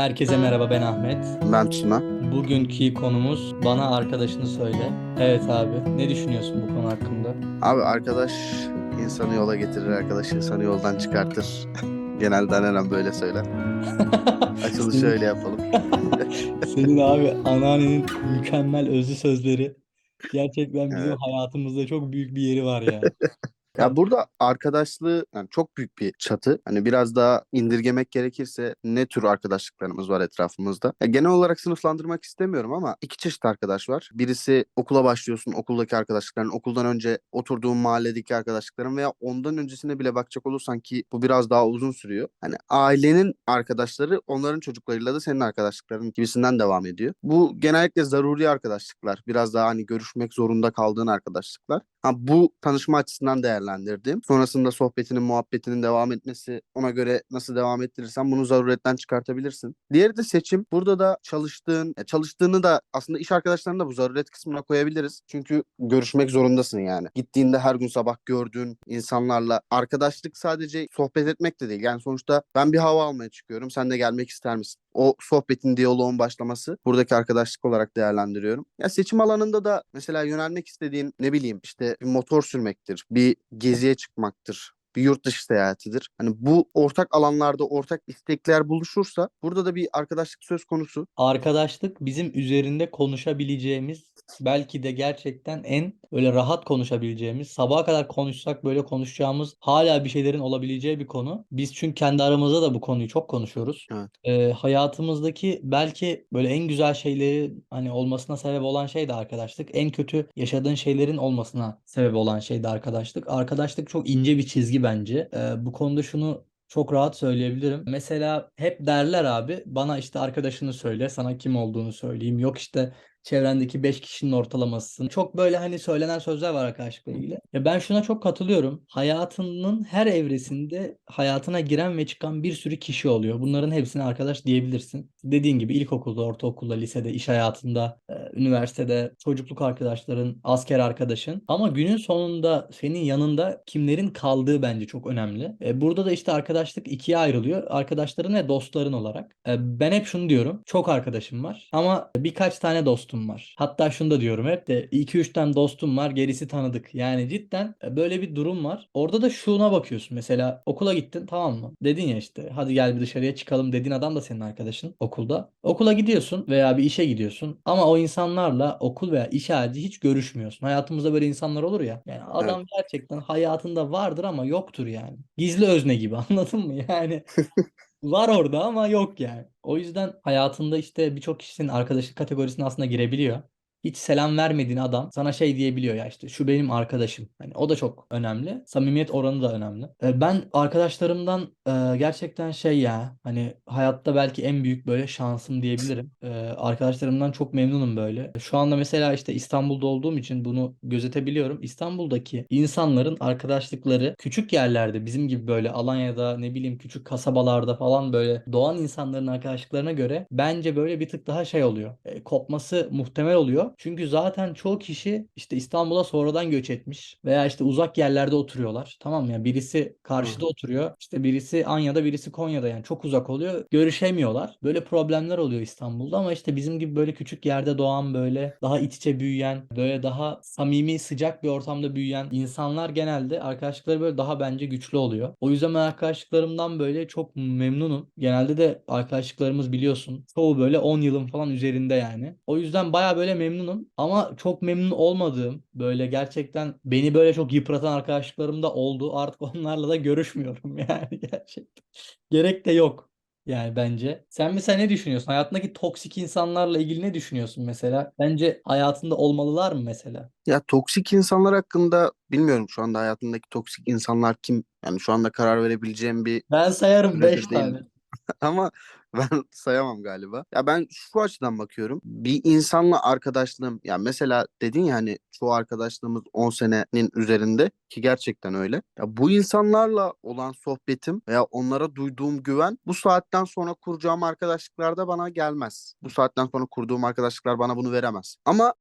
Herkese merhaba ben Ahmet. Ben Tuna. Bugünkü konumuz bana arkadaşını söyle. Evet abi ne düşünüyorsun bu konu hakkında? Abi arkadaş insanı yola getirir, arkadaş insanı yoldan çıkartır. Genelde annem böyle söyler. Açılışı öyle yapalım. Senin abi anneannenin mükemmel özlü sözleri gerçekten bizim Evet. hayatımızda çok büyük bir yeri var ya. Ya burada arkadaşlığı yani çok büyük bir çatı. Hani biraz daha indirgemek gerekirse ne tür arkadaşlıklarımız var etrafımızda? Ya genel olarak sınıflandırmak istemiyorum ama iki çeşit arkadaş var. Birisi okula başlıyorsun, okuldaki arkadaşlıkların, okuldan önce oturduğun mahalledeki arkadaşlıkların veya ondan öncesine bile bakacak olursan ki bu biraz daha uzun sürüyor. Hani ailenin arkadaşları onların çocuklarıyla da senin arkadaşlıkların gibisinden devam ediyor. Bu genellikle zaruri arkadaşlıklar. Biraz daha hani görüşmek zorunda kaldığın arkadaşlıklar. Ha, bu tanışma açısından değerlendirdim. Sonrasında sohbetinin, muhabbetinin devam etmesi ona göre nasıl devam ettirirsen bunu zaruretten çıkartabilirsin. Diğeri de seçim. Burada da çalıştığın, ya çalıştığını da aslında iş arkadaşlarını da bu zaruret kısmına koyabiliriz. Çünkü görüşmek zorundasın yani. Gittiğinde her gün sabah gördüğün insanlarla arkadaşlık sadece sohbet etmek de değil. Yani sonuçta ben bir hava almaya çıkıyorum. Sen de gelmek ister misin? O sohbetin, diyaloğun başlaması buradaki arkadaşlık olarak değerlendiriyorum. Ya seçim alanında da mesela yönelmek istediğin ne bileyim işte bir motor sürmektir, bir geziye çıkmaktır, bir yurt dışı seyahatidir. Hani bu ortak alanlarda ortak istekler buluşursa burada da bir arkadaşlık söz konusu. Arkadaşlık bizim üzerinde konuşabileceğimiz belki de gerçekten en böyle rahat konuşabileceğimiz sabaha kadar konuşsak böyle konuşacağımız hala bir şeylerin olabileceği bir konu. Biz çünkü kendi aramızda da bu konuyu çok konuşuyoruz. Evet. Ee, hayatımızdaki belki böyle en güzel şeyleri hani olmasına sebep olan şey de arkadaşlık. En kötü yaşadığın şeylerin olmasına sebep olan şey de arkadaşlık. Arkadaşlık çok ince bir çizgi bence. Ee, bu konuda şunu çok rahat söyleyebilirim. Mesela hep derler abi bana işte arkadaşını söyle, sana kim olduğunu söyleyeyim. Yok işte çevrendeki 5 kişinin ortalamasısın. Çok böyle hani söylenen sözler var arkadaşlıkla ilgili. Ya ben şuna çok katılıyorum. Hayatının her evresinde hayatına giren ve çıkan bir sürü kişi oluyor. Bunların hepsine arkadaş diyebilirsin. Dediğin gibi ilkokulda, ortaokulda, lisede, iş hayatında, e, üniversitede, çocukluk arkadaşların, asker arkadaşın. Ama günün sonunda senin yanında kimlerin kaldığı bence çok önemli. E, Burada da işte arkadaşlık ikiye ayrılıyor. Arkadaşların ve dostların olarak. E, Ben hep şunu diyorum. Çok arkadaşım var ama birkaç tane dostum var. Hatta şunu da diyorum hep de 2-3 tane dostum var gerisi tanıdık. Yani cidden böyle bir durum var. Orada da şuna bakıyorsun. Mesela okula gittin tamam mı? Dedin ya işte hadi gel bir dışarıya çıkalım dediğin adam da senin arkadaşın okulda. Okula gidiyorsun veya bir işe gidiyorsun ama o insanlarla okul veya iş harici hiç görüşmüyorsun. Hayatımızda böyle insanlar olur ya. Yani adam gerçekten hayatında vardır ama yoktur yani. Gizli özne gibi anladın mı? Yani var orada ama yok yani. O yüzden hayatında işte birçok kişinin arkadaşlık kategorisine aslında girebiliyor. Hiç selam vermediğin adam sana şey diyebiliyor ya işte şu benim arkadaşım. Hani o da çok önemli. Samimiyet oranı da önemli. E, Ben arkadaşlarımdan e, gerçekten şey ya hani hayatta belki en büyük böyle şansım diyebilirim. E, Arkadaşlarımdan çok memnunum böyle. Şu anda mesela işte İstanbul'da olduğum için bunu gözetebiliyorum. İstanbul'daki insanların arkadaşlıkları küçük yerlerde bizim gibi böyle Alanya'da ne bileyim küçük kasabalarda falan böyle doğan insanların arkadaşlıklarına göre bence böyle bir tık daha şey oluyor. Kopması muhtemel oluyor. Çünkü zaten çoğu kişi işte İstanbul'a sonradan göç etmiş veya işte uzak yerlerde oturuyorlar. Tamam mı? Yani birisi karşıda oturuyor. işte birisi Anya'da birisi Konya'da yani çok uzak oluyor. Görüşemiyorlar. Böyle problemler oluyor İstanbul'da ama işte bizim gibi böyle küçük yerde doğan böyle daha iç içe büyüyen böyle daha samimi sıcak bir ortamda büyüyen insanlar genelde arkadaşlıkları böyle daha bence güçlü oluyor. O yüzden ben arkadaşlıklarımdan böyle çok memnunum. Genelde de arkadaşlıklarımız biliyorsun çoğu böyle 10 yılın falan üzerinde yani. O yüzden baya böyle memnunum ama çok memnun olmadığım böyle gerçekten beni böyle çok yıpratan arkadaşlıklarım da oldu. Artık onlarla da görüşmüyorum yani gerçekten. Gerek de yok. Yani bence. Sen mesela ne düşünüyorsun? Hayatındaki toksik insanlarla ilgili ne düşünüyorsun mesela? Bence hayatında olmalılar mı mesela? Ya toksik insanlar hakkında bilmiyorum şu anda hayatındaki toksik insanlar kim? Yani şu anda karar verebileceğim bir Ben sayarım Nedir 5 değil tane. Ama ben sayamam galiba. Ya ben şu açıdan bakıyorum. Bir insanla arkadaşlığım ya mesela dedin ya hani çoğu arkadaşlığımız 10 senenin üzerinde ki gerçekten öyle. Ya bu insanlarla olan sohbetim veya onlara duyduğum güven bu saatten sonra kuracağım arkadaşlıklarda bana gelmez. Bu saatten sonra kurduğum arkadaşlıklar bana bunu veremez. Ama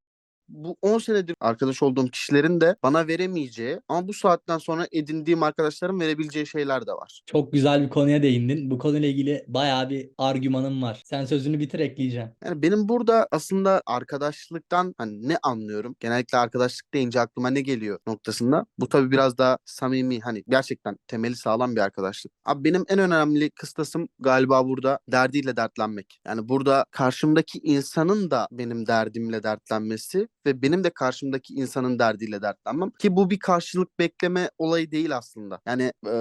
bu 10 senedir arkadaş olduğum kişilerin de bana veremeyeceği ama bu saatten sonra edindiğim arkadaşların verebileceği şeyler de var. Çok güzel bir konuya değindin. Bu konuyla ilgili bayağı bir argümanım var. Sen sözünü bitir ekleyeceğim. Yani benim burada aslında arkadaşlıktan hani ne anlıyorum? Genellikle arkadaşlık deyince aklıma ne geliyor noktasında. Bu tabii biraz daha samimi hani gerçekten temeli sağlam bir arkadaşlık. Abi benim en önemli kıstasım galiba burada derdiyle dertlenmek. Yani burada karşımdaki insanın da benim derdimle dertlenmesi ve benim de karşımdaki insanın derdiyle dertlenmem. Ki bu bir karşılık bekleme olayı değil aslında. Yani e,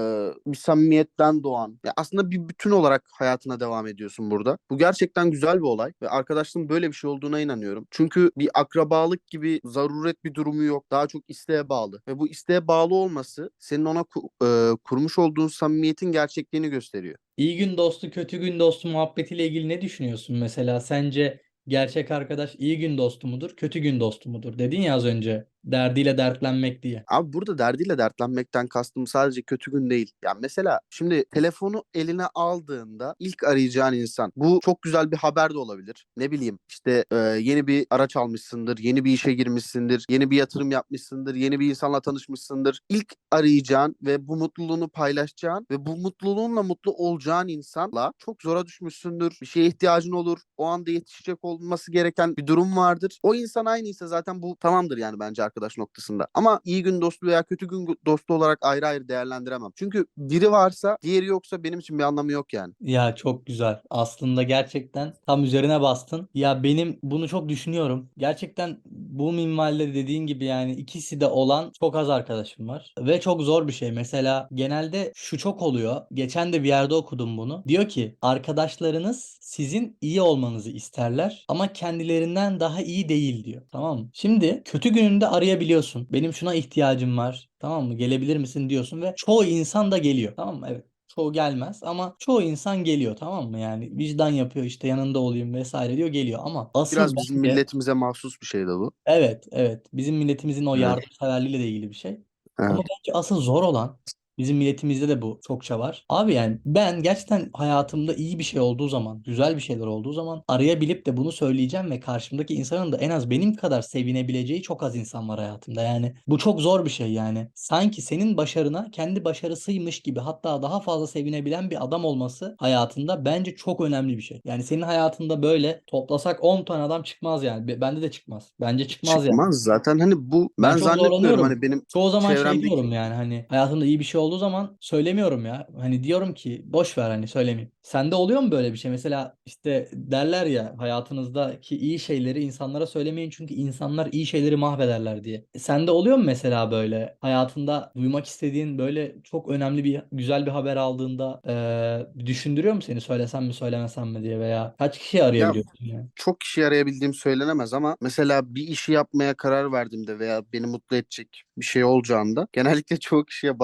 bir samimiyetten doğan. Ya aslında bir bütün olarak hayatına devam ediyorsun burada. Bu gerçekten güzel bir olay ve arkadaşlığın böyle bir şey olduğuna inanıyorum. Çünkü bir akrabalık gibi zaruret bir durumu yok. Daha çok isteğe bağlı. Ve bu isteğe bağlı olması senin ona ku- e, kurmuş olduğun samimiyetin gerçekliğini gösteriyor. İyi gün dostu, kötü gün dostu muhabbetiyle ilgili ne düşünüyorsun mesela? Sence gerçek arkadaş iyi gün dostu mudur, kötü gün dostu mudur? Dedin ya az önce derdiyle dertlenmek diye. Abi burada derdiyle dertlenmekten kastım sadece kötü gün değil. Yani mesela şimdi telefonu eline aldığında ilk arayacağın insan bu çok güzel bir haber de olabilir. Ne bileyim işte e, yeni bir araç almışsındır, yeni bir işe girmişsindir, yeni bir yatırım yapmışsındır, yeni bir insanla tanışmışsındır. İlk arayacağın ve bu mutluluğunu paylaşacağın ve bu mutluluğunla mutlu olacağın insanla çok zora düşmüşsündür. Bir şeye ihtiyacın olur. O anda yetişecek olması gereken bir durum vardır. O insan aynıysa zaten bu tamamdır yani bence arkadaş noktasında. Ama iyi gün dostu veya kötü gün dostu olarak ayrı ayrı değerlendiremem. Çünkü biri varsa diğeri yoksa benim için bir anlamı yok yani. Ya çok güzel. Aslında gerçekten tam üzerine bastın. Ya benim bunu çok düşünüyorum. Gerçekten bu minvalde dediğin gibi yani ikisi de olan çok az arkadaşım var. Ve çok zor bir şey. Mesela genelde şu çok oluyor. Geçen de bir yerde okudum bunu. Diyor ki arkadaşlarınız sizin iyi olmanızı isterler ama kendilerinden daha iyi değil diyor. Tamam mı? Şimdi kötü gününde arayabiliyorsun. Benim şuna ihtiyacım var. Tamam mı? Gelebilir misin diyorsun ve çoğu insan da geliyor. Tamam mı? Evet. Çoğu gelmez ama çoğu insan geliyor tamam mı? Yani vicdan yapıyor işte yanında olayım vesaire diyor geliyor ama asıl Biraz bizim bence milletimize mahsus bir şey de bu. evet evet bizim milletimizin o Evet. yardımseverliğiyle de ilgili bir şey. Ama Evet. bence asıl zor olan bizim milletimizde de bu çokça var. Abi yani ben gerçekten hayatımda iyi bir şey olduğu zaman, güzel bir şeyler olduğu zaman arayabilip de bunu söyleyeceğim ve karşımdaki insanın da en az benim kadar sevinebileceği çok az insan var hayatımda. Yani bu çok zor bir şey yani. Sanki senin başarına kendi başarısıymış gibi hatta daha fazla sevinebilen bir adam olması hayatında bence çok önemli bir şey. Yani senin hayatında böyle toplasak 10 tane adam çıkmaz yani. Be- Bende de çıkmaz. Bence çıkmaz yani. Çıkmaz zaten hani bu Ben ben zannetmiyorum hani benim Çoğu zaman şey diyorum yani hani hayatımda iyi bir şey olduğu zaman söylemiyorum ya. Hani diyorum ki boş ver hani söylemeyeyim. Sende oluyor mu böyle bir şey? Mesela işte derler ya hayatınızdaki iyi şeyleri insanlara söylemeyin çünkü insanlar iyi şeyleri mahvederler diye. E, Sende oluyor mu mesela böyle hayatında duymak istediğin böyle çok önemli bir güzel bir haber aldığında eee, düşündürüyor mu seni söylesem mi söylemesem mi diye veya kaç kişi arayabiliyorsun yani? çok kişi arayabildiğim söylenemez ama mesela bir işi yapmaya karar verdiğimde veya beni mutlu edecek bir şey olacağında genellikle çoğu kişiye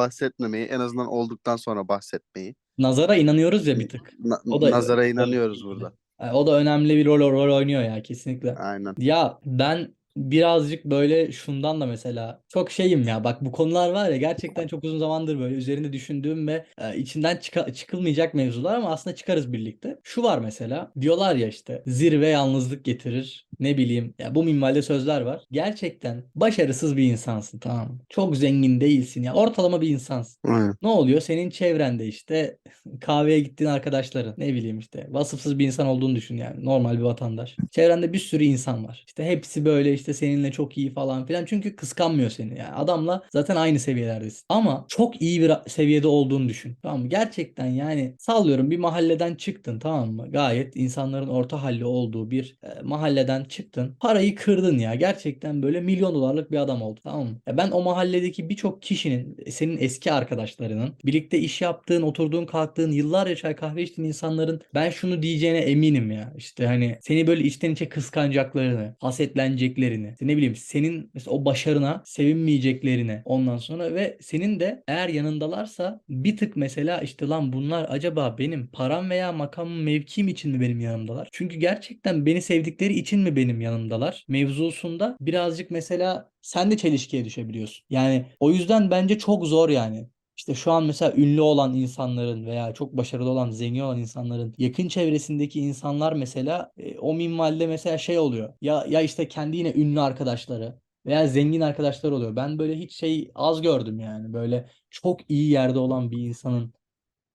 bahsetmemeyi en azından olduktan sonra bahsetmeyi Nazara inanıyoruz ya bir tık. na- O da nazara inanıyoruz burada. O da önemli bir rol rol oynuyor ya kesinlikle. Aynen. Ya ben birazcık böyle şundan da mesela çok şeyim ya bak bu konular var ya gerçekten çok uzun zamandır böyle üzerinde düşündüğüm ve e, içinden çıka- çıkılmayacak mevzular ama aslında çıkarız birlikte. Şu var mesela diyorlar ya işte zirve yalnızlık getirir ne bileyim ya bu minvalde sözler var. Gerçekten başarısız bir insansın tamam mı? Çok zengin değilsin ya ortalama bir insansın. Aynen. Ne oluyor? Senin çevrende işte kahveye gittiğin arkadaşların ne bileyim işte vasıfsız bir insan olduğunu düşün yani normal bir vatandaş. Çevrende bir sürü insan var. İşte hepsi böyle işte seninle çok iyi falan filan çünkü kıskanmıyor seni yani adamla zaten aynı seviyelerdesin. Ama çok iyi bir seviyede olduğunu düşün. Tamam mı? Gerçekten yani sallıyorum bir mahalleden çıktın tamam mı? Gayet insanların orta halli olduğu bir e, mahalleden çıktın. Parayı kırdın ya. Gerçekten böyle milyon dolarlık bir adam oldun tamam mı? Ya ben o mahalledeki birçok kişinin senin eski arkadaşlarının birlikte iş yaptığın, oturduğun, kalktığın, yıllarca çay kahve içtiğin insanların ben şunu diyeceğine eminim ya. İşte hani seni böyle içten içe kıskanacaklarını, hasetleneceklerini, işte ne bileyim senin mesela o başarına sevinmeyeceklerini ondan sonra ve senin de eğer yanındalarsa bir tık mesela işte lan bunlar acaba benim param veya makamım mevkim için mi benim yanımdalar? Çünkü gerçekten beni sevdikleri için mi benim yanımdalar? Mevzusunda birazcık mesela sen de çelişkiye düşebiliyorsun. Yani o yüzden bence çok zor yani. İşte şu an mesela ünlü olan insanların veya çok başarılı olan, zengin olan insanların yakın çevresindeki insanlar mesela e, o minvalde mesela şey oluyor. Ya ya işte kendi yine ünlü arkadaşları veya zengin arkadaşlar oluyor. Ben böyle hiç şey az gördüm yani. Böyle çok iyi yerde olan bir insanın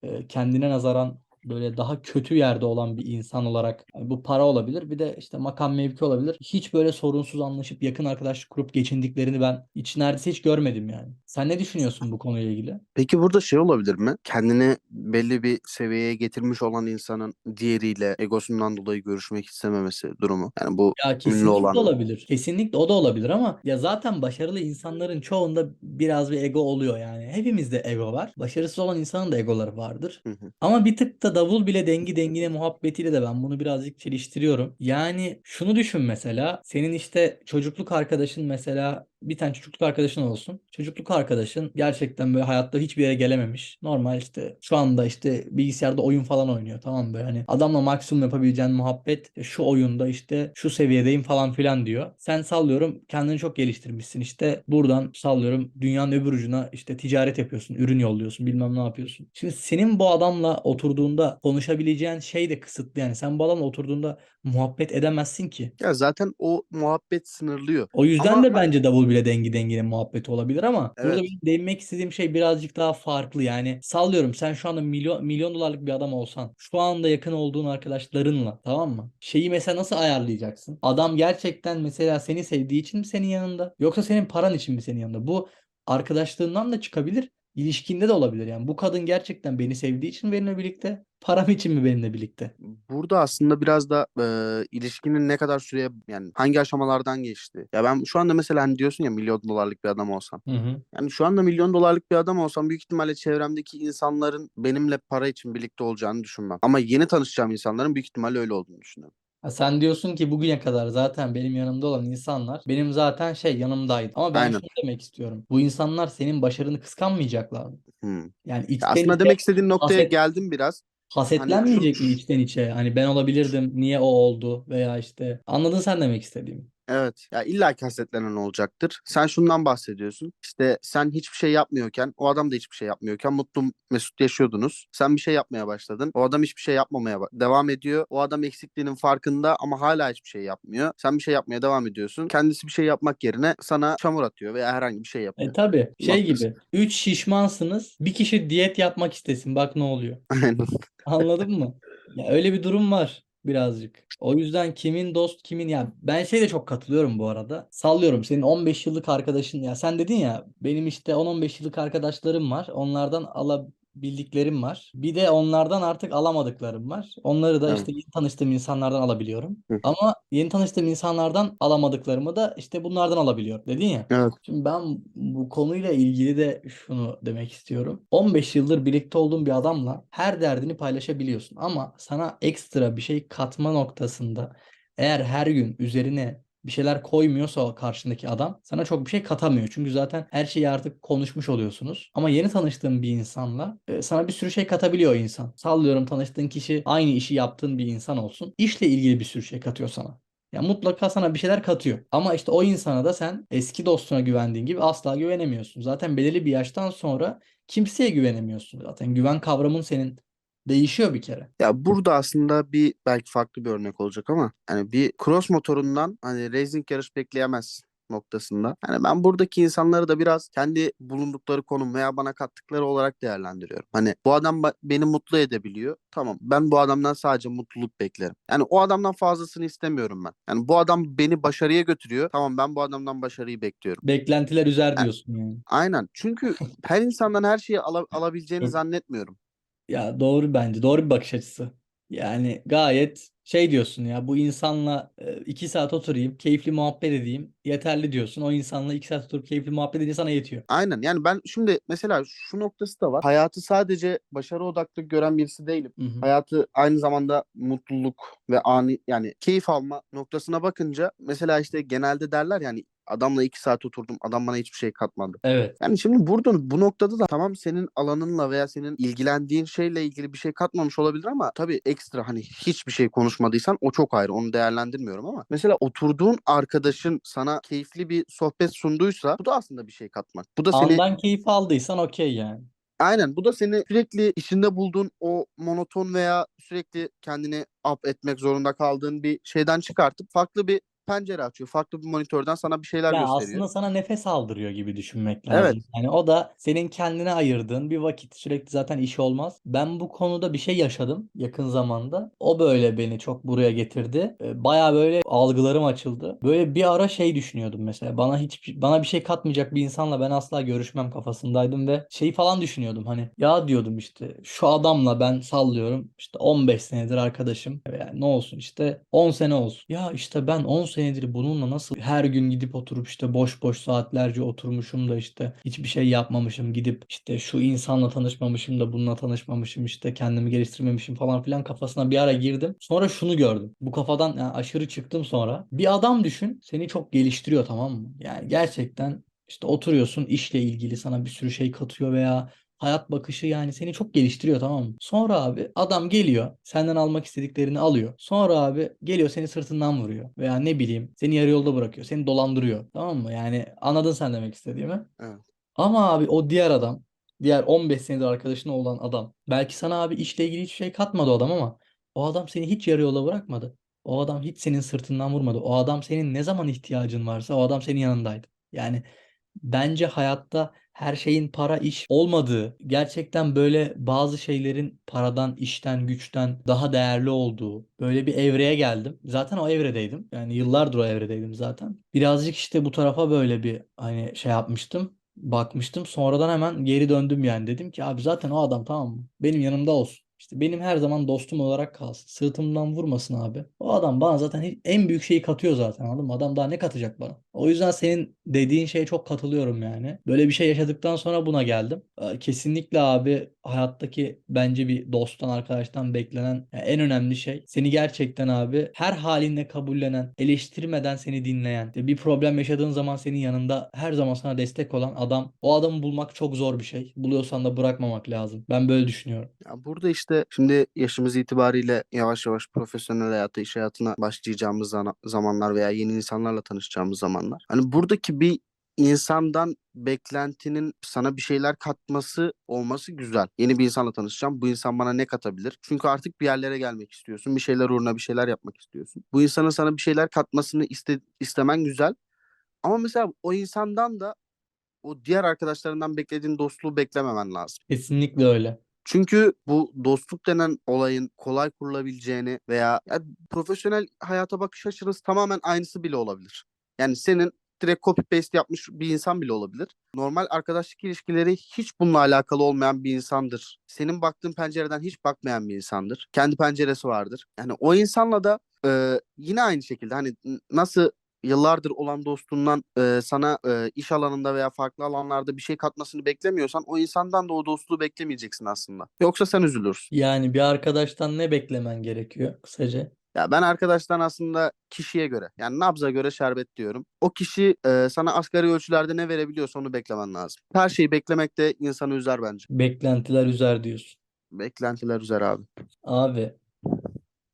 e, kendine nazaran böyle daha kötü yerde olan bir insan olarak yani bu para olabilir bir de işte makam mevki olabilir. Hiç böyle sorunsuz anlaşıp yakın arkadaşlık kurup geçindiklerini ben hiç neredeyse hiç görmedim yani. Sen ne düşünüyorsun bu konuyla ilgili? Peki burada şey olabilir mi? Kendini belli bir seviyeye getirmiş olan insanın diğeriyle egosundan dolayı görüşmek istememesi durumu. Yani bu Ya ünlü olan. olabilir. Kesinlikle o da olabilir ama ya zaten başarılı insanların çoğunda biraz bir ego oluyor yani. Hepimizde ego var. Başarısız olan insanın da egoları vardır. Hı hı. Ama bir tık da davul bile dengi dengine muhabbetiyle de ben bunu birazcık çeliştiriyorum. Yani şunu düşün mesela senin işte çocukluk arkadaşın mesela bir tane çocukluk arkadaşın olsun. Çocukluk arkadaşın gerçekten böyle hayatta hiçbir yere gelememiş. Normal işte şu anda işte bilgisayarda oyun falan oynuyor tamam? Böyle hani adamla maksimum yapabileceğin muhabbet "E, şu oyunda işte şu seviyedeyim falan filan diyor. Sen sallıyorum kendini çok geliştirmişsin işte buradan sallıyorum dünyanın öbür ucuna işte ticaret yapıyorsun, ürün yolluyorsun, bilmem ne yapıyorsun. Şimdi senin bu adamla oturduğunda konuşabileceğin şey de kısıtlı yani. Sen bu adamla oturduğunda muhabbet edemezsin ki. Ya zaten o muhabbet sınırlıyor. O yüzden Ama- de bence davul bile dengi dengine muhabbeti olabilir ama burada Evet. benim değinmek istediğim şey birazcık daha farklı. Yani sallıyorum sen şu anda milyon milyon dolarlık bir adam olsan şu anda yakın olduğun arkadaşlarınla tamam mı? Şeyi mesela nasıl ayarlayacaksın? Adam gerçekten mesela seni sevdiği için mi senin yanında? Yoksa senin paran için mi senin yanında? Bu arkadaşlığından da çıkabilir. İlişkinde de olabilir yani. Bu kadın gerçekten beni sevdiği için benimle birlikte, param için mi benimle birlikte? Burada aslında biraz da e, ilişkinin ne kadar süreye yani hangi aşamalardan geçti. Ya ben şu anda mesela hani diyorsun ya milyon dolarlık bir adam olsam. Hı hı. Yani şu anda milyon dolarlık bir adam olsam büyük ihtimalle çevremdeki insanların benimle para için birlikte olacağını düşünmem. Ama yeni tanışacağım insanların büyük ihtimalle öyle olduğunu düşünüyorum. Ha, sen diyorsun ki bugüne kadar zaten benim yanımda olan insanlar benim zaten şey yanımdaydı. Ama ben Aynen. şunu demek istiyorum. Bu insanlar senin başarını kıskanmayacaklar mı? Hmm. Yani Ya içten aslında içe demek istediğin noktaya haset- geldim biraz. hasetlenmeyecek Hani mi içten içe? Hani ben olabilirdim, niye o oldu veya işte anladın sen demek istediğimi. Evet. Ya illa ki hasetlenen olacaktır. Sen şundan bahsediyorsun. İşte sen hiçbir şey yapmıyorken, o adam da hiçbir şey yapmıyorken mutlu mesut yaşıyordunuz. Sen bir şey yapmaya başladın. O adam hiçbir şey yapmamaya devam ediyor. O adam eksikliğinin farkında ama hala hiçbir şey yapmıyor. Sen bir şey yapmaya devam ediyorsun. Kendisi bir şey yapmak yerine sana çamur atıyor veya herhangi bir şey yapıyor. E tabii şey gibi. Üç şişmansınız. Bir kişi diyet yapmak istesin. Bak ne oluyor. Aynen. Anladın mı? Ya öyle bir durum var birazcık. O yüzden kimin dost kimin ya ben şey de çok katılıyorum bu arada. Sallıyorum senin 15 yıllık arkadaşın ya sen dedin ya benim işte 10-15 yıllık arkadaşlarım var. Onlardan alabildiklerim var. Bir de onlardan artık alamadıklarım var. Onları da işte yeni tanıştığım insanlardan alabiliyorum. Hı. Ama yeni tanıştığım insanlardan alamadıklarımı da işte bunlardan alabiliyorum. Dedin ya. Evet. Şimdi ben bu konuyla ilgili de şunu demek istiyorum. 15 yıldır birlikte olduğun bir adamla her derdini paylaşabiliyorsun ama sana ekstra bir şey katma noktasında eğer her gün üzerine bir şeyler koymuyorsa karşındaki adam sana çok bir şey katamıyor. Çünkü zaten her şeyi artık konuşmuş oluyorsunuz. Ama yeni tanıştığın bir insanla e, sana bir sürü şey katabiliyor insan. Sallıyorum tanıştığın kişi aynı işi yaptığın bir insan olsun. İşle ilgili bir sürü şey katıyor sana. Ya mutlaka sana bir şeyler katıyor. Ama işte o insana da sen eski dostuna güvendiğin gibi asla güvenemiyorsun. Zaten belirli bir yaştan sonra kimseye güvenemiyorsun. Zaten güven kavramın senin değişiyor bir kere. Ya burada aslında bir belki farklı bir örnek olacak ama hani bir cross motorundan hani racing yarış bekleyemezsin noktasında. Hani ben buradaki insanları da biraz kendi bulundukları konum veya bana kattıkları olarak değerlendiriyorum. Hani bu adam beni mutlu edebiliyor. Tamam ben bu adamdan sadece mutluluk beklerim. Yani o adamdan fazlasını istemiyorum ben. Yani bu adam beni başarıya götürüyor. Tamam ben bu adamdan başarıyı bekliyorum. Beklentiler üzer diyorsun yani. Aynen. Çünkü her insandan her şeyi ala- alabileceğini zannetmiyorum. Ya doğru bence. Doğru bir bakış açısı. Yani gayet şey diyorsun ya bu insanla e, iki saat oturayım, keyifli muhabbet edeyim yeterli diyorsun. O insanla iki saat oturup keyifli muhabbet edince sana yetiyor. Aynen yani ben şimdi mesela şu noktası da var. Hayatı sadece başarı odaklı gören birisi değilim. Hı hı. Hayatı aynı zamanda mutluluk ve ani yani keyif alma noktasına bakınca mesela işte genelde derler yani adamla iki saat oturdum adam bana hiçbir şey katmadı. Evet. Yani şimdi burada bu noktada da tamam senin alanınla veya senin ilgilendiğin şeyle ilgili bir şey katmamış olabilir ama tabii ekstra hani hiçbir şey konuşmadıysan o çok ayrı onu değerlendirmiyorum ama mesela oturduğun arkadaşın sana keyifli bir sohbet sunduysa bu da aslında bir şey katmak. Bu da seni Andan keyif aldıysan okey yani. Aynen bu da seni sürekli içinde bulduğun o monoton veya sürekli kendini up etmek zorunda kaldığın bir şeyden çıkartıp farklı bir pencere açıyor. Farklı bir monitörden sana bir şeyler Ya gösteriyor. aslında sana nefes aldırıyor gibi düşünmek Evet. lazım. Yani o da senin kendine ayırdığın bir vakit. Sürekli zaten iş olmaz. Ben bu konuda bir şey yaşadım yakın zamanda. O böyle beni çok buraya getirdi. Ee, Baya böyle algılarım açıldı. Böyle bir ara şey düşünüyordum mesela. Bana hiç bana bir şey katmayacak bir insanla ben asla görüşmem kafasındaydım ve şey falan düşünüyordum. Hani ya diyordum işte şu adamla ben sallıyorum işte 15 senedir arkadaşım. Yani ne olsun işte 10 sene olsun. Ya işte ben 10 senedir bununla nasıl her gün gidip oturup işte boş boş saatlerce oturmuşum da işte hiçbir şey yapmamışım. Gidip işte şu insanla tanışmamışım da bununla tanışmamışım işte kendimi geliştirmemişim falan filan kafasına bir ara girdim. Sonra şunu gördüm. Bu kafadan yani aşırı çıktım sonra. Bir adam düşün seni çok geliştiriyor tamam mı? Yani gerçekten işte oturuyorsun işle ilgili sana bir sürü şey katıyor veya hayat bakışı yani seni çok geliştiriyor tamam mı? Sonra abi adam geliyor senden almak istediklerini alıyor. Sonra abi geliyor seni sırtından vuruyor veya ne bileyim seni yarı yolda bırakıyor. Seni dolandırıyor tamam mı? Yani anladın sen demek istediğimi. Evet. Ama abi o diğer adam diğer 15 senedir arkadaşın olan adam belki sana abi işle ilgili hiçbir şey katmadı o adam ama o adam seni hiç yarı yolda bırakmadı. O adam hiç senin sırtından vurmadı. O adam senin ne zaman ihtiyacın varsa o adam senin yanındaydı. Yani bence hayatta her şeyin para iş olmadığı, gerçekten böyle bazı şeylerin paradan, işten, güçten daha değerli olduğu böyle bir evreye geldim. Zaten o evredeydim. Yani yıllardır o evredeydim zaten. Birazcık işte bu tarafa böyle bir hani şey yapmıştım. Bakmıştım. Sonradan hemen geri döndüm yani. Dedim ki abi zaten o adam tamam mı? Benim yanımda olsun. İşte benim her zaman dostum olarak kalsın. Sırtımdan vurmasın abi. O adam bana zaten en büyük şeyi katıyor zaten anladın mı? Adam daha ne katacak bana? O yüzden senin dediğin şeye çok katılıyorum yani. Böyle bir şey yaşadıktan sonra buna geldim. Ee, Kesinlikle abi hayattaki bence bir dosttan arkadaştan beklenen en önemli şey seni gerçekten abi her halinle kabullenen, eleştirmeden seni dinleyen, bir problem yaşadığın zaman senin yanında her zaman sana destek olan adam. O adamı bulmak çok zor bir şey. Buluyorsan da bırakmamak lazım. Ben böyle düşünüyorum. Ya burada işte şimdi yaşımız itibariyle yavaş yavaş profesyonel hayata, iş hayatına başlayacağımız zamanlar veya yeni insanlarla tanışacağımız zamanlar. Hani buradaki bir insandan beklentinin sana bir şeyler katması olması güzel. Yeni bir insanla tanışacağım. Bu insan bana ne katabilir? Çünkü artık bir yerlere gelmek istiyorsun. Bir şeyler uğruna bir şeyler yapmak istiyorsun. Bu insanın sana bir şeyler katmasını iste, istemen güzel. Ama mesela o insandan da o diğer arkadaşlarından beklediğin dostluğu beklememen lazım. Kesinlikle öyle. Çünkü bu dostluk denen olayın kolay kurulabileceğini veya ya profesyonel hayata bakış açınız tamamen aynısı bile olabilir. Yani senin direkt copy paste yapmış bir insan bile olabilir. Normal arkadaşlık ilişkileri hiç bununla alakalı olmayan bir insandır. Senin baktığın pencereden hiç bakmayan bir insandır. Kendi penceresi vardır. Yani o insanla da e, yine aynı şekilde hani nasıl yıllardır olan dostundan e, sana e, iş alanında veya farklı alanlarda bir şey katmasını beklemiyorsan o insandan da o dostluğu beklemeyeceksin aslında. Yoksa sen üzülürsün. Yani bir arkadaştan ne beklemen gerekiyor kısaca? Ya ben arkadaştan aslında kişiye göre yani nabza göre şerbet diyorum. O kişi e, sana asgari ölçülerde ne verebiliyorsa onu beklemen lazım. Her şeyi beklemek de insanı üzer bence. Beklentiler üzer diyorsun. Beklentiler üzer abi. Abi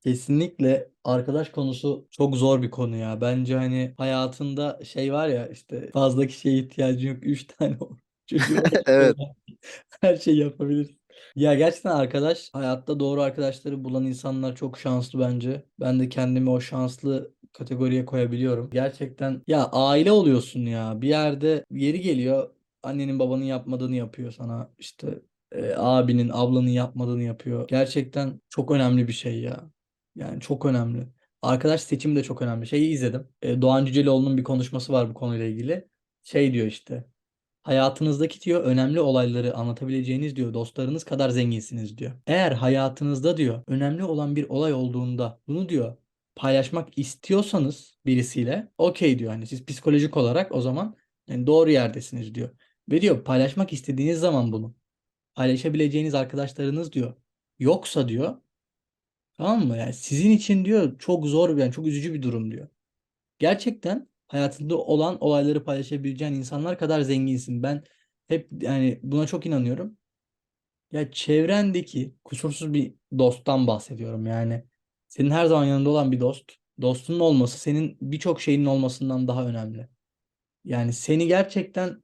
kesinlikle arkadaş konusu çok zor bir konu ya. Bence hani hayatında şey var ya işte fazla kişiye ihtiyacın yok. Üç tane çocuğu Evet. her şeyi yapabilirsin. Ya gerçekten arkadaş hayatta doğru arkadaşları bulan insanlar çok şanslı bence. Ben de kendimi o şanslı kategoriye koyabiliyorum. Gerçekten ya aile oluyorsun ya. Bir yerde yeri geliyor annenin babanın yapmadığını yapıyor sana. İşte e, abinin ablanın yapmadığını yapıyor. Gerçekten çok önemli bir şey ya. Yani çok önemli. Arkadaş seçimi de çok önemli. Şeyi izledim. E, Doğan Cüceloğlu'nun bir konuşması var bu konuyla ilgili. Şey diyor işte. Hayatınızdaki diyor önemli olayları anlatabileceğiniz diyor dostlarınız kadar zenginsiniz diyor. Eğer hayatınızda diyor önemli olan bir olay olduğunda bunu diyor paylaşmak istiyorsanız birisiyle okey diyor. Hani siz psikolojik olarak o zaman yani doğru yerdesiniz diyor. Ve diyor paylaşmak istediğiniz zaman bunu paylaşabileceğiniz arkadaşlarınız diyor yoksa diyor tamam mı? Yani sizin için diyor çok zor yani çok üzücü bir durum diyor. Gerçekten hayatında olan olayları paylaşabileceğin insanlar kadar zenginsin. Ben hep yani buna çok inanıyorum. Ya çevrendeki kusursuz bir dosttan bahsediyorum yani. Senin her zaman yanında olan bir dost. Dostunun olması senin birçok şeyinin olmasından daha önemli. Yani seni gerçekten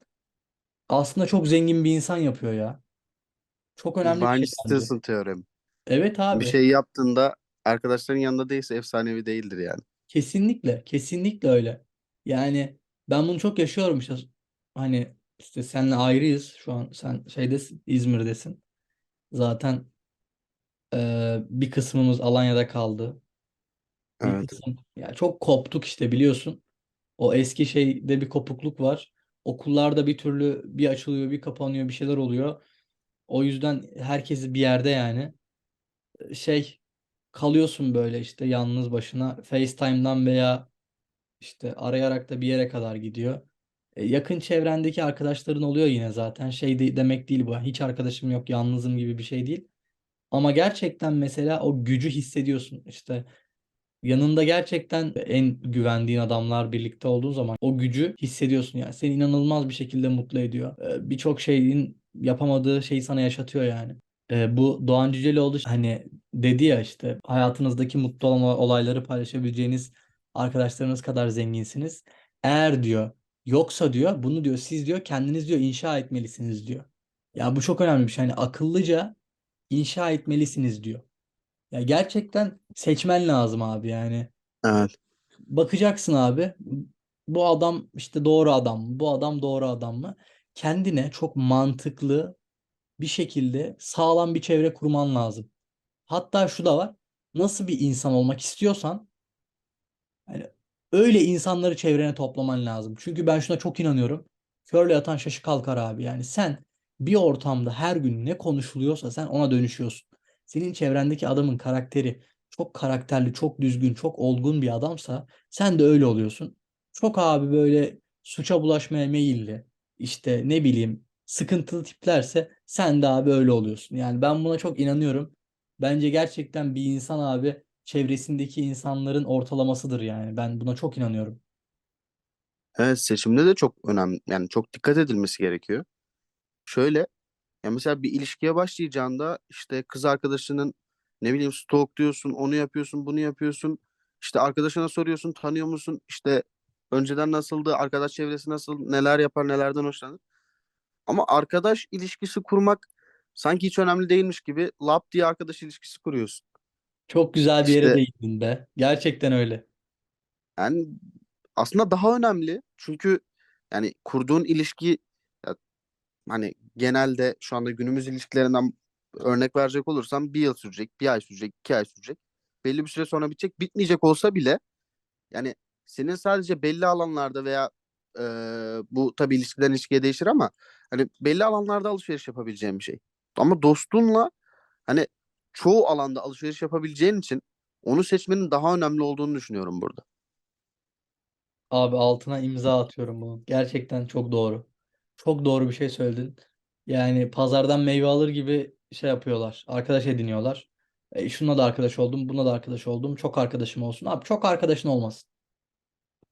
aslında çok zengin bir insan yapıyor ya. Çok önemli bir şey bence. Stinson Evet Bir abi. şey yaptığında arkadaşların yanında değilse efsanevi değildir yani. Kesinlikle, kesinlikle öyle. Yani ben bunu çok yaşıyorum işte. Hani işte seninle ayrıyız şu an. Sen şeydesin, İzmir'desin. Zaten eee, bir kısmımız Alanya'da kaldı. Bir Evet. kısım ya çok koptuk işte biliyorsun. O eski şeyde bir kopukluk var. Okullarda bir türlü bir açılıyor, bir kapanıyor, bir şeyler oluyor. O yüzden herkesi bir yerde yani şey kalıyorsun böyle işte yalnız başına FaceTime'dan veya işte arayarak da bir yere kadar gidiyor. E, yakın çevrendeki arkadaşların oluyor yine zaten. Şey de, demek değil bu. Hiç arkadaşım yok, yalnızım gibi bir şey değil. Ama gerçekten mesela o gücü hissediyorsun. İşte yanında gerçekten en güvendiğin adamlar birlikte olduğun zaman o gücü hissediyorsun yani. Seni inanılmaz bir şekilde mutlu ediyor. E, birçok şeyin yapamadığı şeyi sana yaşatıyor yani. E, bu Doğan Cüceloğlu hani dedi ya işte hayatınızdaki mutlu olan olayları paylaşabileceğiniz arkadaşlarınız kadar zenginsiniz. Eğer diyor yoksa diyor bunu diyor siz diyor kendiniz diyor inşa etmelisiniz diyor. Ya bu çok önemli bir şey. Hani akıllıca inşa etmelisiniz diyor. Ya gerçekten seçmen lazım abi yani. Evet. Bakacaksın abi bu adam işte doğru adam mı? Bu adam doğru adam mı? Kendine çok mantıklı bir şekilde sağlam bir çevre kurman lazım. Hatta şu da var. Nasıl bir insan olmak istiyorsan yani öyle insanları çevrene toplaman lazım. Çünkü ben şuna çok inanıyorum. Körle yatan şaşı kalkar abi. Yani sen bir ortamda her gün ne konuşuluyorsa sen ona dönüşüyorsun. Senin çevrendeki adamın karakteri çok karakterli, çok düzgün, çok olgun bir adamsa sen de öyle oluyorsun. Çok abi böyle suça bulaşmaya meyilli, işte ne bileyim sıkıntılı tiplerse sen de abi öyle oluyorsun. Yani ben buna çok inanıyorum. Bence gerçekten bir insan abi çevresindeki insanların ortalamasıdır yani. Ben buna çok inanıyorum. Evet seçimde de çok önemli yani çok dikkat edilmesi gerekiyor. Şöyle ya mesela bir ilişkiye başlayacağında işte kız arkadaşının ne bileyim stalk diyorsun, onu yapıyorsun, bunu yapıyorsun. İşte arkadaşına soruyorsun, tanıyor musun? İşte önceden nasıldı, arkadaş çevresi nasıl, neler yapar, nelerden hoşlanır. Ama arkadaş ilişkisi kurmak sanki hiç önemli değilmiş gibi lap diye arkadaş ilişkisi kuruyorsun. Çok güzel bir yere İşte değindin be. Gerçekten öyle. yani aslında daha önemli. Çünkü yani kurduğun ilişki ya, hani genelde şu anda günümüz ilişkilerinden örnek verecek olursam bir yıl sürecek, bir ay sürecek, iki ay sürecek. Belli bir süre sonra bitecek. Bitmeyecek olsa bile yani senin sadece belli alanlarda veya e, bu tabii ilişkiden ilişkiye değişir ama hani belli alanlarda alışveriş yapabileceğin bir şey. Ama dostunla hani çoğu alanda alışveriş yapabileceğin için onu seçmenin daha önemli olduğunu düşünüyorum burada. Abi altına imza atıyorum bunu. Gerçekten çok doğru. Çok doğru bir şey söyledin. Yani pazardan meyve alır gibi şey yapıyorlar. Arkadaş ediniyorlar. E, şununla da arkadaş oldum, bununla da arkadaş oldum. Çok arkadaşım olsun. Abi çok arkadaşın olmasın.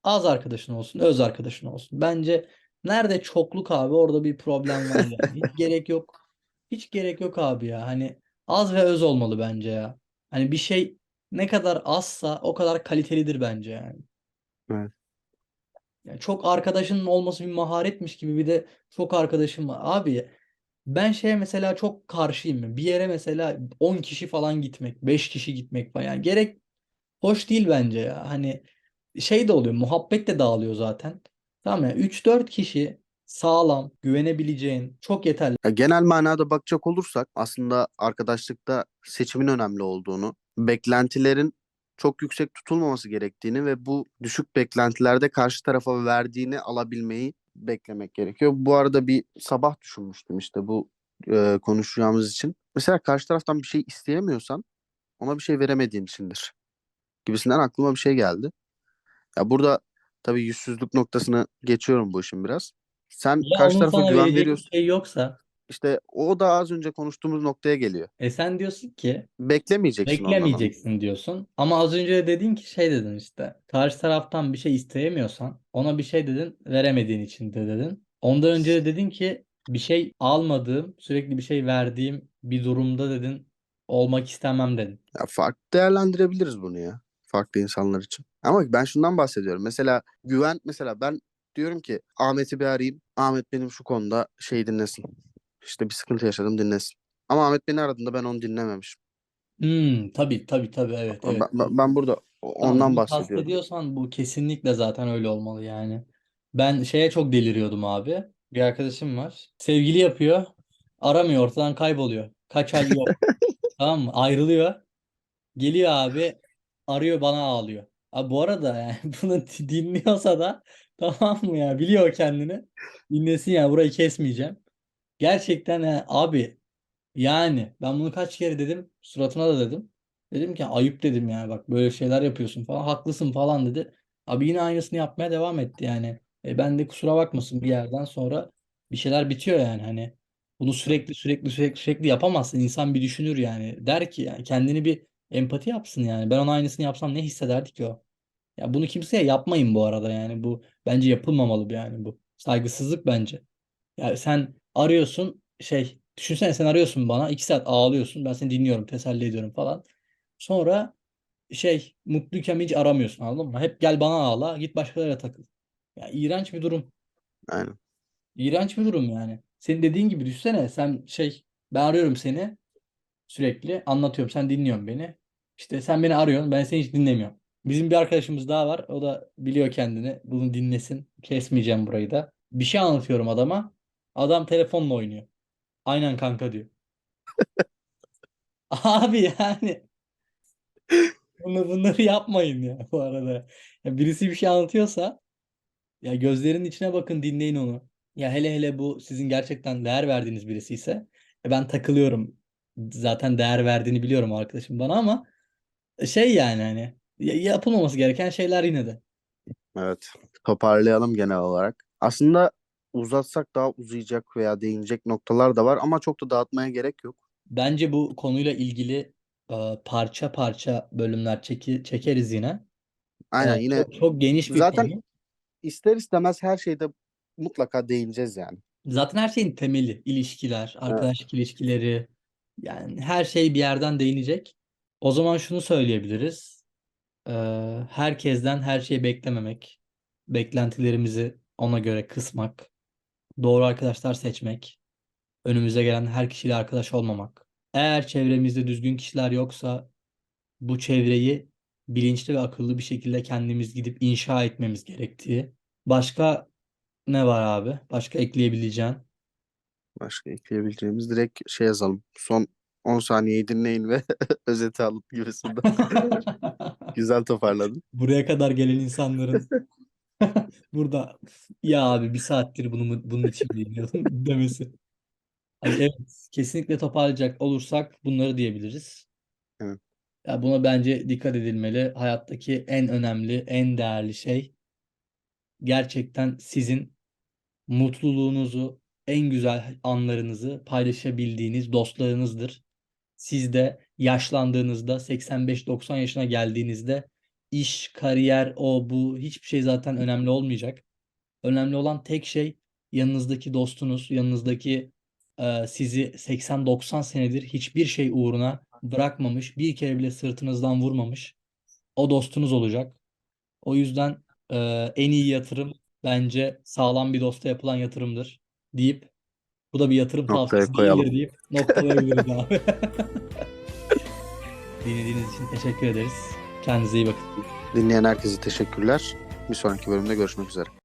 Az arkadaşın olsun, öz arkadaşın olsun. Bence nerede çokluk abi orada bir problem var yani. Hiç gerek yok. Hiç gerek yok abi ya. Hani az ve öz olmalı bence ya. Hani bir şey ne kadar azsa o kadar kalitelidir bence yani. Evet. Yani çok arkadaşının olması bir maharetmiş gibi bir de çok arkadaşım var. Abi ben şeye mesela çok karşıyım. Bir yere mesela 10 kişi falan gitmek, 5 kişi gitmek falan. Yani gerek hoş değil bence ya. Hani şey de oluyor, muhabbet de dağılıyor zaten. Tamam ya 3-4 kişi sağlam, güvenebileceğin çok yeterli. Ya genel manada bakacak olursak aslında arkadaşlıkta seçimin önemli olduğunu, beklentilerin çok yüksek tutulmaması gerektiğini ve bu düşük beklentilerde karşı tarafa verdiğini alabilmeyi beklemek gerekiyor. Bu arada bir sabah düşünmüştüm işte bu e, konuşacağımız için. Mesela karşı taraftan bir şey isteyemiyorsan ona bir şey veremediğin içindir. Gibisinden aklıma bir şey geldi. Ya burada tabii yüzsüzlük noktasını geçiyorum bu işin biraz. Sen Ya karşı onun tarafa sana güven verecek bir veriyorsun. şey yoksa İşte o da az önce konuştuğumuz noktaya geliyor. e sen diyorsun ki Beklemeyeceksin ondan. Beklemeyeceksin diyorsun. Ama az önce de dedin ki şey dedin işte. Karşı taraftan bir şey isteyemiyorsan ona bir şey dedin veremediğin için de dedin. Ondan önce de dedin ki bir şey almadığım sürekli bir şey verdiğim bir durumda dedin olmak istemem dedin. Ya farklı değerlendirebiliriz bunu ya. Farklı insanlar için. Ama ben şundan bahsediyorum. Mesela güven mesela ben diyorum ki Ahmet'i bir arayayım. Ahmet benim şu konuda şey dinlesin. İşte bir sıkıntı yaşadım dinlesin. Ama Ahmet beni aradığında ben onu dinlememişim. Hmm, tabii tabii tabii evet Ben, evet. ben- ben burada Tamam, ondan bunu bahsediyorum. kastediyorsan bu kesinlikle zaten öyle olmalı yani. Ben şeye çok deliriyordum abi. Bir arkadaşım var. Sevgili yapıyor. Aramıyor ortadan kayboluyor. Kaç ay yok. Tamam mı? Ayrılıyor. Geliyor abi. Arıyor bana ağlıyor. Abi bu arada yani bunu dinliyorsa da tamam mı ya biliyor kendini. Dinlesin ya burayı kesmeyeceğim. Gerçekten ha, abi yani ben bunu kaç kere dedim. Suratına da dedim. Dedim ki ayıp dedim yani bak böyle şeyler yapıyorsun falan. Haklısın falan dedi. Abi yine aynısını yapmaya devam etti yani. E ben de kusura bakmasın bir yerden sonra bir şeyler bitiyor yani hani. Bunu sürekli sürekli sürekli sürekli yapamazsın. İnsan bir düşünür yani. Der ki yani kendini bir empati yapsın yani. Ben ona aynısını yapsam ne hissederdi ki o? Ya bunu kimseye yapmayın bu arada yani. Bu bence yapılmamalı yani bu. Saygısızlık bence. Ya sen arıyorsun şey düşünsene sen arıyorsun bana iki saat ağlıyorsun ben seni dinliyorum teselli ediyorum falan. Sonra şey mutluyken hiç aramıyorsun anladın mı? Hep gel bana ağla git başkalarıyla takıl. Ya iğrenç bir durum. Aynen. İğrenç bir durum yani. Senin dediğin gibi düşünsene sen şey ben arıyorum seni sürekli anlatıyorum sen dinliyorsun beni. İşte sen beni arıyorsun ben seni hiç dinlemiyorum. Bizim bir arkadaşımız daha var o da biliyor kendini bunu dinlesin kesmeyeceğim burayı da. Bir şey anlatıyorum adama adam telefonla oynuyor. Aynen kanka diyor. Abi yani bunu, bunları yapmayın ya bu arada. Ya birisi bir şey anlatıyorsa ya gözlerinin içine bakın dinleyin onu. Ya hele hele bu sizin gerçekten değer verdiğiniz birisi ise ben takılıyorum. Zaten değer verdiğini biliyorum arkadaşım bana ama şey yani hani ya- yapılmaması gereken şeyler yine de. Evet. Toparlayalım genel olarak. Aslında uzatsak daha uzayacak veya değinecek noktalar da var ama çok da dağıtmaya gerek yok. Bence bu konuyla ilgili e, parça parça bölümler çeki, çekeriz yine. Aynen E, yine çok, çok geniş bir zaten konu. ister istemez her şeyde mutlaka değineceğiz yani. Zaten her şeyin temeli ilişkiler, arkadaşlık ilişkileri yani her şey bir yerden değinecek. O zaman şunu söyleyebiliriz. Ee, herkesten her şeyi beklememek, beklentilerimizi ona göre kısmak, doğru arkadaşlar seçmek, önümüze gelen her kişiyle arkadaş olmamak. Eğer çevremizde düzgün kişiler yoksa bu çevreyi bilinçli ve akıllı bir şekilde kendimiz gidip inşa etmemiz gerektiği. Başka ne var abi? Başka ekleyebileceğin? Başka ekleyebileceğimiz direkt şey yazalım. Son 10 saniyeyi dinleyin ve özeti alın gibisinden. Güzel toparladın. Buraya kadar gelen insanların burada ya abi bir saattir bunu bunun için dinliyordum demesi. Hani evet kesinlikle toparlayacak olursak bunları diyebiliriz. Evet. Ya buna bence dikkat edilmeli. Hayattaki en önemli, en değerli şey gerçekten sizin mutluluğunuzu, en güzel anlarınızı paylaşabildiğiniz dostlarınızdır. Siz de yaşlandığınızda 85-90 yaşına geldiğinizde iş, kariyer, o bu hiçbir şey zaten önemli olmayacak. Önemli olan tek şey yanınızdaki dostunuz, yanınızdaki e, sizi 80-90 senedir hiçbir şey uğruna bırakmamış, bir kere bile sırtınızdan vurmamış o dostunuz olacak. O yüzden e, en iyi yatırım bence sağlam bir dosta yapılan yatırımdır deyip bu da bir yatırım Noktaya tavsiyesi koyalım. değildir deyip noktalayabiliriz abi. Dinlediğiniz için teşekkür ederiz. Kendinize iyi bakın. Dinleyen herkese teşekkürler. Bir sonraki bölümde görüşmek üzere.